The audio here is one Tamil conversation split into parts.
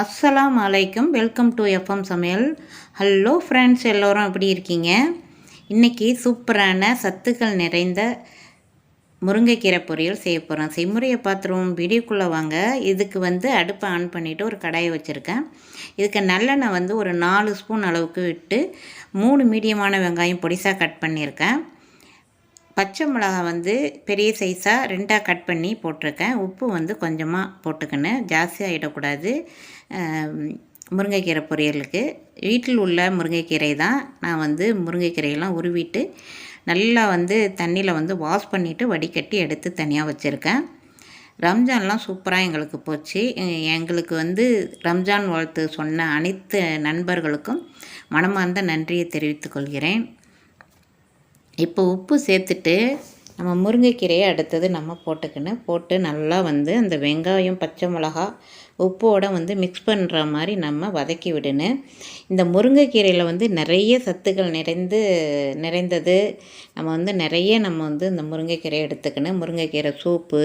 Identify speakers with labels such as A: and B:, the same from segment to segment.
A: அஸ்ஸலாம் அலைக்கும் வெல்கம் டு எஃப்எம் சமையல். ஹலோ ஃப்ரெண்ட்ஸ் எல்லோரும் எப்படி இருக்கீங்க? இன்றைக்கி சூப்பரான சத்துக்கள் நிறைந்த முருங்கைக்கீரை பொரியல் செய்ய போகிறோம் செய்முறையை பார்த்துருவோம். வீடியோக்குள்ளே வாங்க. இதுக்கு வந்து அடுப்பை ஆன் பண்ணிவிட்டு ஒரு கடாயை வச்சுருக்கேன். இதுக்கு நல்லெண்ணெய் வந்து ஒரு நாலு ஸ்பூன் அளவுக்கு விட்டு மூணு மீடியமான வெங்காயம் பொடிசாக கட் பண்ணியிருக்கேன். பச்சை மிளகா வந்து பெரிய சைஸாக ரெண்டாக கட் பண்ணி போட்டிருக்கேன். உப்பு வந்து கொஞ்சமாக போட்டுக்கணும். ஜாஸ்தியாகிடக்கூடாது முருங்கைக்கீரை பொரியலுக்கு. வீட்டில் உள்ள முருங்கைக்கீரை தான் நான் வந்து முருங்கைக்கீரையெல்லாம் உருவிட்டு நல்லா வந்து தண்ணியில் வந்து வாஷ் பண்ணிவிட்டு வடிகட்டி எடுத்து தனியாக வச்சுருக்கேன். ரம்ஜான்லாம் சூப்பராக எங்களுக்கு போச்சு. எங்களுக்கு வந்து ரம்ஜான் வாழ்த்து சொன்ன அனைத்து நண்பர்களுக்கும் மனமார்ந்த நன்றியை தெரிவித்துக்கொள்கிறேன் இப்போ உப்பு சேர்த்துட்டு நம்ம முருங்கைக்கீரையை அடுத்தது நம்ம போட்டுக்கணும். போட்டு நல்லா வந்து அந்த வெங்காயம் பச்சை மிளகா உப்போடு வந்து மிக்ஸ் பண்ணுற மாதிரி நம்ம வதக்கி விடணும். இந்த முருங்கைக்கீரையில் வந்து நிறைய சத்துக்கள் நிறைந்து நிறைந்தது. நம்ம வந்து நிறைய நம்ம வந்து இந்த முருங்கைக்கீரை எடுத்துக்கணும். முருங்கைக்கீரை சூப்பு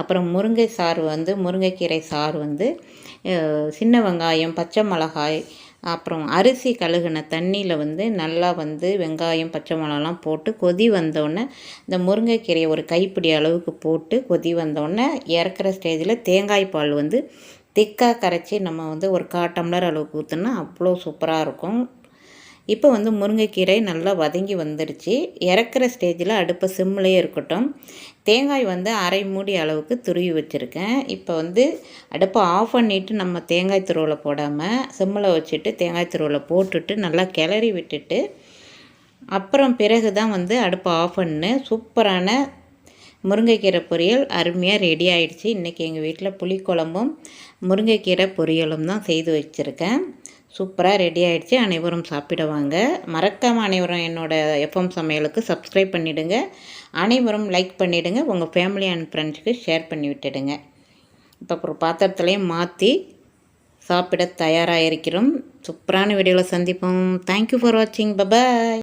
A: அப்புறம் முருங்கை சாறு வந்து முருங்கைக்கீரை சாறு வந்து சின்ன வெங்காயம் பச்சை மிளகாய் அப்புறம் அரிசி கழுகுன தண்ணியில் வந்து நல்லா வந்து வெங்காயம் பச்சை மிளகாலாம் போட்டு கொதி வந்தோடனே இந்த முருங்கைக்கீரையை ஒரு கைப்பிடி அளவுக்கு போட்டு கொதி வந்தோடனே இறக்குற ஸ்டேஜில் தேங்காய் பால் வந்து திக்காக கரைச்சி நம்ம வந்து ஒரு கால் டம்ளர் அளவுக்கு ஊற்றினா அவ்வளோ சூப்பராக இருக்கும். இப்போ வந்து முருங்கைக்கீரை நல்லா வதங்கி வந்துடுச்சு இறக்குற ஸ்டேஜில் அடுப்பு சிம்லேயே இருக்கட்டும். தேங்காய் வந்து அரை மூடி அளவுக்கு துருவி வச்சுருக்கேன். இப்போ வந்து அடுப்பை ஆஃப் பண்ணிவிட்டு நம்ம தேங்காய் துருவலை போடாமல் சிம்மில் வச்சுட்டு தேங்காய் துருவலை போட்டுட்டு நல்லா கிளறி விட்டுட்டு அப்புறம் பிறகு தான் வந்து அடுப்பை ஆஃப் பண்ணு. சூப்பரான முருங்கைக்கீரை பொரியல் அருமையாக ரெடி ஆகிடுச்சு இன்றைக்கி எங்கள் வீட்டில் புளிக்குழம்பும் முருங்கைக்கீரை பொரியலும் தான் செய்து வச்சுருக்கேன். சூப்பராக ரெடி ஆகிடுச்சு அனைவரும் சாப்பிடுவாங்க மறக்காமல் அனைவரும் என்னோடய எஃப்எம் சமையலுக்கு சப்ஸ்கிரைப் பண்ணிவிடுங்க அனைவரும் லைக் பண்ணிவிடுங்க உங்கள் ஃபேமிலி அண்ட் ஃப்ரெண்ட்ஸுக்கு ஷேர் பண்ணி விட்டுடுங்க. இப்போ அப்புறம் பாத்திரத்துலேயும் மாற்றி சாப்பிட தயாராக இருக்கிறோம். சூப்பரான வீடியோவில் சந்திப்போம். தேங்க்யூ ஃபார் வாட்சிங் பபாய்